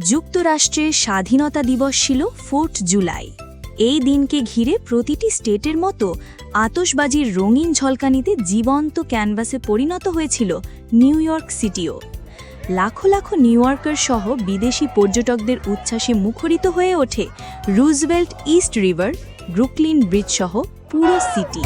যুক্তরাষ্ট্রের স্বাধীনতা দিবস ছিল ফোর্থ জুলাই। এই দিনকে ঘিরে প্রতিটি স্টেটের মতো আতসবাজির রঙিন ঝলকানিতে জীবন্ত ক্যানভাসে পরিণত হয়েছিল নিউ ইয়র্ক সিটিও। লাখো লাখো নিউ ইয়র্কার সহ বিদেশি পর্যটকদের উচ্ছ্বাসে মুখরিত হয়ে ওঠে Roosevelt East River, Brooklyn Bridge সহ পুরো সিটি।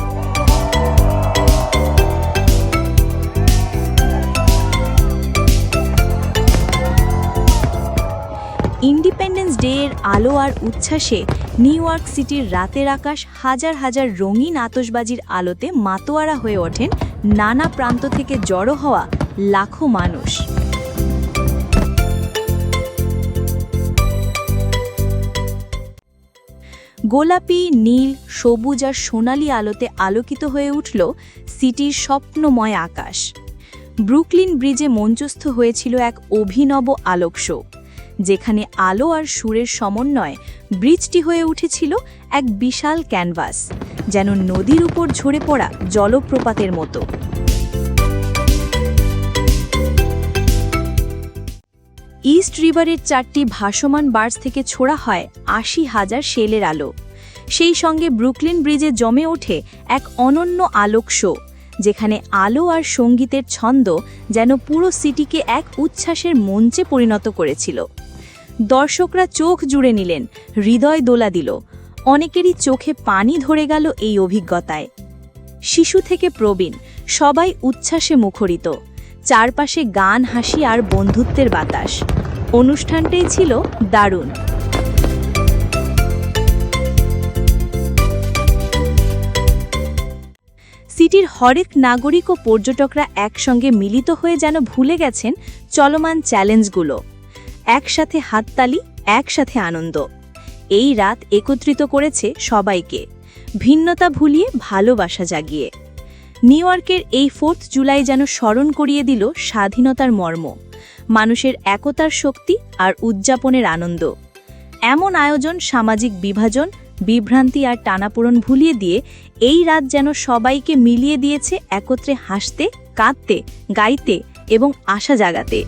ইন্ডিপেন্ডেন্স ডে এর আলো আর উচ্ছ্বাসে নিউ ইয়র্ক সিটির রাতের আকাশ হাজার হাজার রঙিন আতশবাজির আলোতে মাতোয়ারা হয়ে ওঠেন নানা প্রান্ত থেকে জড়ো হওয়া লাখো মানুষ। গোলাপি, নীল, সবুজ আর সোনালি আলোতে আলোকিত হয়ে উঠল সিটির স্বপ্নময় আকাশ। ব্রুকলিন ব্রিজে মঞ্চস্থ হয়েছিল এক অভিনব আলোক শো যেখানে আলো আর সুরের সমন্বয়ে ব্রিজটি হয়ে উঠেছিল এক বিশাল ক্যানভাস, যেন নদীর উপর ঝরে পড়া জলপ্রপাতের মতো। ইস্ট রিভারের চারটি ভাসমান বার্স থেকে ছোড়া হয় আশি হাজার শেলের আলো। সেই সঙ্গে ব্রুকলিন ব্রিজে জমে ওঠে এক অনন্য আলোক শো, যেখানে আলো আর সঙ্গীতের ছন্দ যেন পুরো সিটিকে এক উচ্ছ্বাসের মঞ্চে পরিণত করেছিল। দর্শকরা চোখ জুড়ে নিলেন, হৃদয় দোলা দিল। অনেকেরই চোখে পানি ধরে গেল এই অভিজ্ঞতায়। শিশু থেকে প্রবীণ, সবাই উচ্ছ্বাসে মুখরিত। চারপাশে গান, হাসি আর বন্ধুত্বের বাতাস। অনুষ্ঠানটাই ছিল দারুণ। সিটির হরেক নাগরিক ও পর্যটকরা একসঙ্গে মিলিত হয়ে যেন ভুলে গেছেন চলমান চ্যালেঞ্জগুলো। একসাথে হাততালি, একসাথে আনন্দ। এই রাত একত্রিত করেছে সবাইকে। ভিন্নতা ভুলিয়ে ভালোবাসা জাগিয়ে। নিউ ইয়র্কের এই ফোর্থ জুলাই যেন স্মরণ করিয়ে দিল স্বাধীনতার মর্ম, মানুষের একতার শক্তি আর উদযাপনের আনন্দ। এমন আয়োজন, সামাজিক বিভাজন, বিভ্রান্তি আর টানাপোড়ন ভুলিয়ে দিয়ে এই রাত যেন সবাইকে মিলিয়ে দিয়েছে একত্রে হাসতে, কাঁদতে, গাইতে এবং আশা জাগাতে।